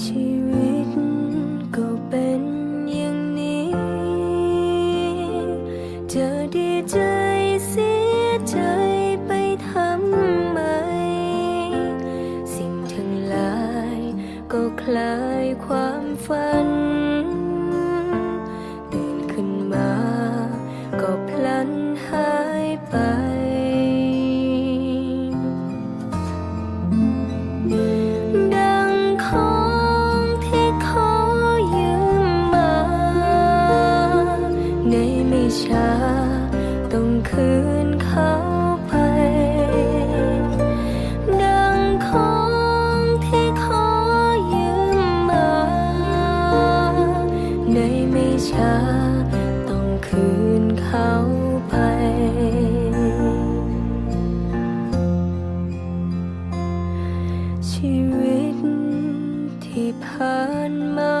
ชีวิตก็เป็นอย่างนี้ เธอดีใจเสียใจไปทำไม สิ่งทั้งหลายก็คลายความ ต้องคืนเขาไป ดังของที่ขอยืมมา ในไม่ช้าต้องคืนเขาไปชีวิตที่ผ่านมา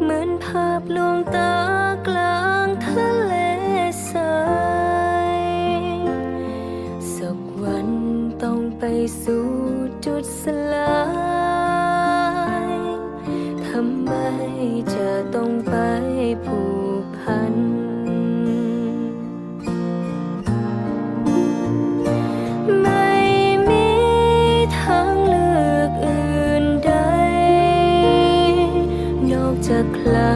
เหมือนภาพลวงตา สักวันต้องไปสู่จุดสลาย ทำไมจะต้องไปผูกพัน ไม่มีทางเลือกอื่นใด นอกจากคลา